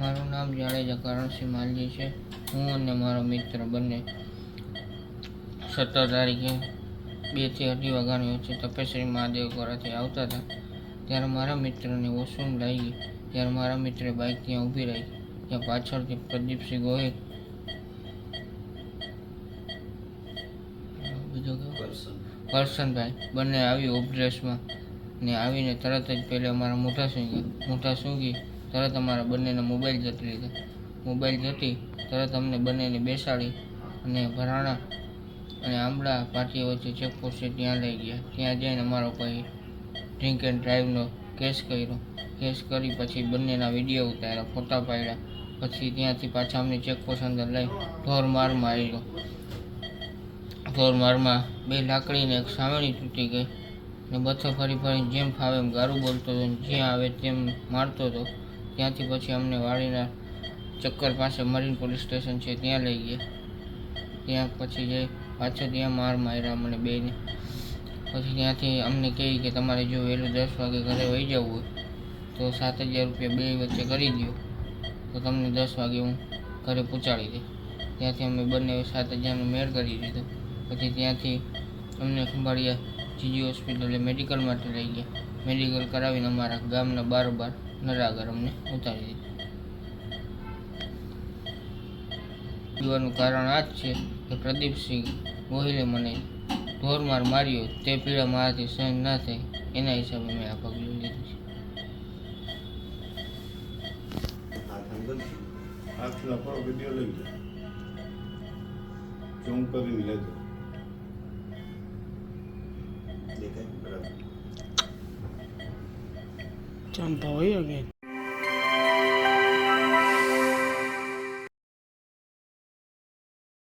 મારું નામ જાડેજા કરણસિંહ માલજી છે. હું અને મારો મિત્ર બંને સત્તર તારીખે બેથી અઢી વાગ્યાની વચ્ચે તપેશ્રી મહાદેવ કોરાથી આવતા હતા. ત્યારે મારા મિત્રને વોશરૂમ લાગી ત્યારે મારા મિત્રે બાઇક ત્યાં ઊભી રાખી ત્યાં પાછળથી પ્રદીપસિંહ ગોહિલ. બીજો કરશનભાઈ બંને આવી ઉપડ્રેસમાં ને આવીને તરત જ પહેલાં મારા મોટા સૂંઘી મોટા સૂંઘી તરત અમારા બંનેના મોબાઈલ જતી લીધા. મોબાઈલ જતી તરત અમને બંનેને બેસાડી અને ભરાણા અને આંબળા પાટી વચ્ચે ચેકપોસ્ટ છે, ત્યાં લઈ ગયા. ત્યાં જઈને અમારો કોઈ ડ્રિંક એન્ડ ડ્રાઈવનો કેસ કર્યો. કેસ કરી પછી બંનેના વીડિયો ઉતાર્યા, ફોટા પાડ્યા. પછી ત્યાંથી પાછા અમને ચેકપોસ્ટ અંદર લઈ ઢોરમારમાં આવ્યો માર્યો ઢોર મારમાં બે લાકડીને એક સામેની તૂટી ગઈ ને બથો ફરી ફરી જેમ ફાવે એમ ગારું બોલતો હતો જ્યાં આવે તેમ મારતો હતો. ત્યાંથી પછી અમને વાડીના ચક્કર પાસે મરીન પોલીસ સ્ટેશન છે, ત્યાં લઈ ગયા. ત્યાં પછી જઈ પાછો ત્યાં માર માર્યા અમને બેને પછી ત્યાંથી અમને કહે કે તમારે જો વહેલું દસ વાગે ઘરે વહી જવું હોય, તો સાત હજાર રૂપિયા બે વચ્ચે કરી દો તો તમને દસ વાગે હું ઘરે પહોંચાડી દે ત્યાંથી અમે બંને સાત હજારનો મેળ કરી દીધો. પછી ત્યાંથી અમને ખંભાળિયા જીજી હોસ્પિટલે મેડિકલ માટે લઈ ગયા. મેડિકલ કરાવીને અમારા ગામના બારોબાર નરાગર અમને ઉતારી દીધું. પીવાનું કારણ આ જ છે કે પ્રદીપસિંહ ગોહિલે મને ઢોરમાર માર્યો તે પીડા મારાથી સહન ના થઈ એના હિસાબે મેં આ પગલું લીધું છે. ઝૂમ કરીને લેજો. દેખાય બરાબર. I'm boy again.